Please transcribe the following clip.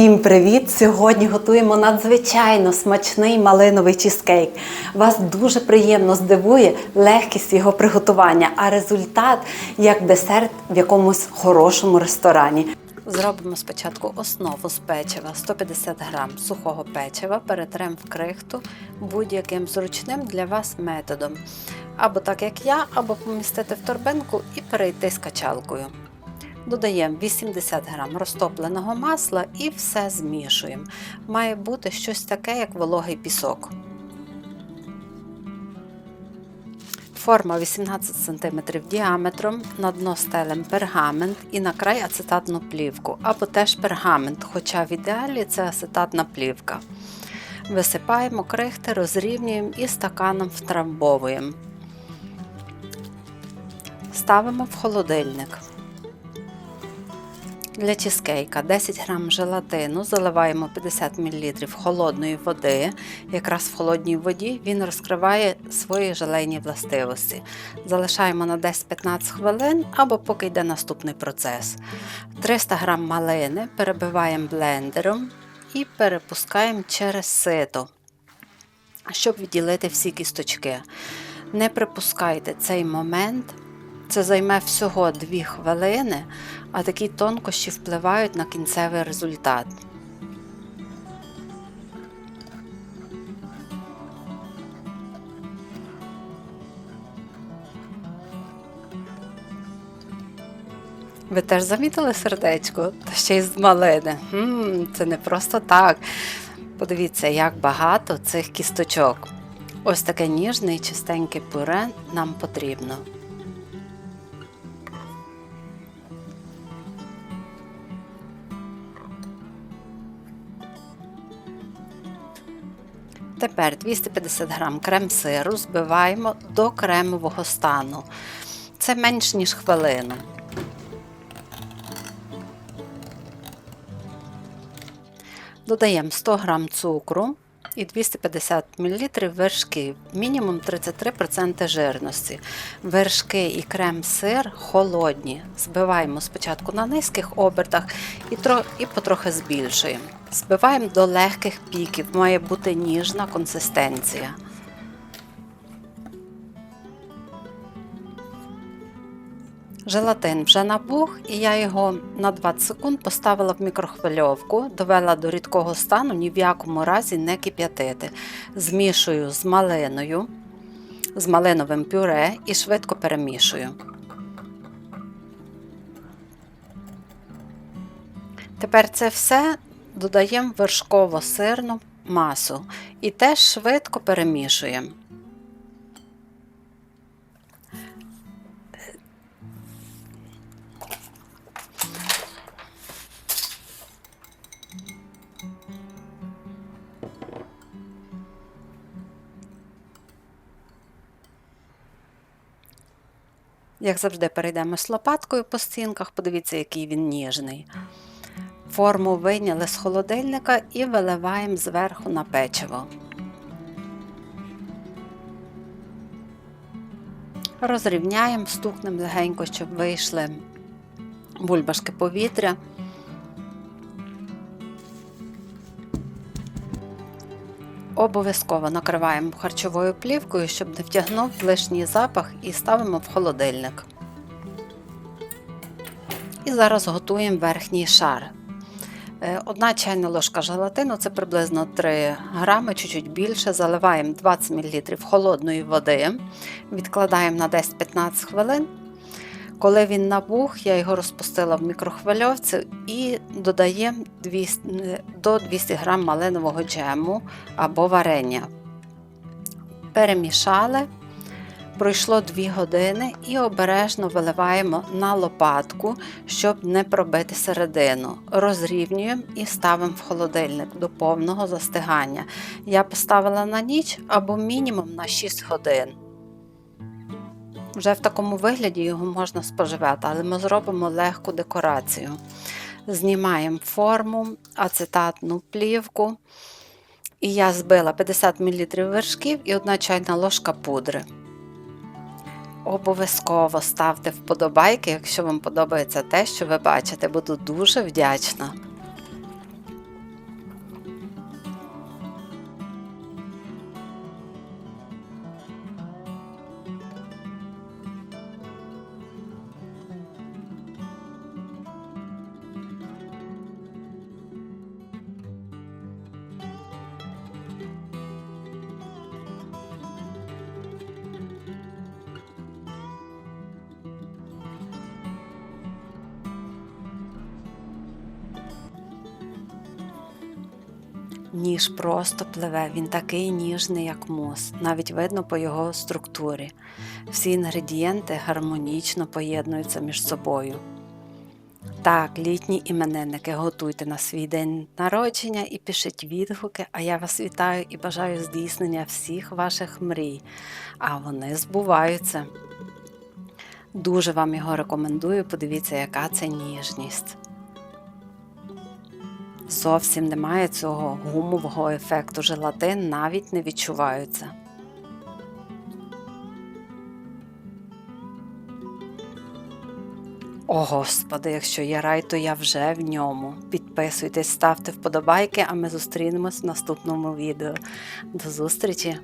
Всім привіт! Сьогодні готуємо надзвичайно смачний малиновий чизкейк. Вас дуже приємно здивує легкість його приготування, а результат як десерт в якомусь хорошому ресторані. Зробимо спочатку основу з печива 150 г сухого печива, перетрем в крихту будь-яким зручним для вас методом. Або так як я, або помістити в торбинку і перейти з качалкою. Додаємо 80 г розтопленого масла і все змішуємо. Має бути щось таке, як вологий пісок. Форма 18 см діаметром, на дно стелем пергамент і на край ацетатну плівку, або теж пергамент, хоча в ідеалі це ацетатна плівка. Висипаємо крихти, розрівнюємо і стаканом втрамбовуємо. Ставимо в холодильник. Для чизкейка 10 г желатину заливаємо 50 мл холодної води. Якраз в холодній воді він розкриває свої желейні властивості. Залишаємо на 10-15 хвилин або поки йде наступний процес. 300 г малини перебиваємо блендером і перепускаємо через сито, щоб відділити всі кісточки. Не припускайте цей момент. Це займе всього 2 хвилини, а такі тонкощі впливають на кінцевий результат. Ви теж замітили сердечко? Та ще й з малини. М, Це не просто так. Подивіться, як багато цих кісточок. Ось таке ніжне і чистеньке пюре нам потрібно. Тепер 250 г крем-сиру збиваємо до кремового стану. Це менш ніж хвилину. Додаємо 100 г цукру і 250 мл вершків, мінімум 33% жирності. Вершки і крем-сир холодні. Збиваємо спочатку на низьких обертах і, і потрохи збільшуємо. Збиваємо до легких піків, має бути ніжна консистенція. Желатин вже набух, і я його на 20 секунд поставила в мікрохвильовку, довела до рідкого стану, ні в якому разі не кип'ятити. Змішую з малиною, з малиновим пюре і швидко перемішую. Тепер це все додаємо вершково-сирну масу і теж швидко перемішуємо. Як завжди, перейдемо з лопаткою по стінках, подивіться, який він ніжний. Форму вийняли з холодильника і виливаємо зверху на печиво. Розрівняємо, стукнемо легенько, щоб вийшли бульбашки повітря. Обов'язково накриваємо харчовою плівкою, щоб не втягнув лишній запах, і ставимо в холодильник. І зараз готуємо верхній шар. Е, одна чайна ложка желатину це приблизно 3 грами, чуть-чуть більше. Заливаємо 20 мл холодної води, відкладаємо на 10-15 хвилин. Коли він набух, я його розпустила в мікрохвильовці і додаємо 200, до 200 г малинового джему або варення. Перемішали. Пройшло 2 години і обережно виливаємо на лопатку, щоб не пробити середину. Розрівнюємо і ставимо в холодильник до повного застигання. Я поставила на ніч або мінімум на 6 годин. Вже в такому вигляді його можна споживати, але ми зробимо легку декорацію. Знімаємо форму, ацетатну плівку. І я збила 50 мл вершків і 1 чайна ложка пудри. Обов'язково ставте вподобайки, якщо вам подобається те, що ви бачите. Буду дуже вдячна. Ніж просто пливе, він такий ніжний, як мус. Навіть видно по його структурі. Всі інгредієнти гармонічно поєднуються між собою. Так, літні іменинники, готуйте на свій день народження і пишіть відгуки, а я вас вітаю і бажаю здійснення всіх ваших мрій. А вони збуваються. Дуже вам його рекомендую, подивіться, яка це ніжність. Зовсім немає цього гумового ефекту. Желатин навіть не відчувається. О, Господи, якщо є рай, то я вже в ньому. Підписуйтесь, ставте вподобайки, а ми зустрінемось в наступному відео. До зустрічі!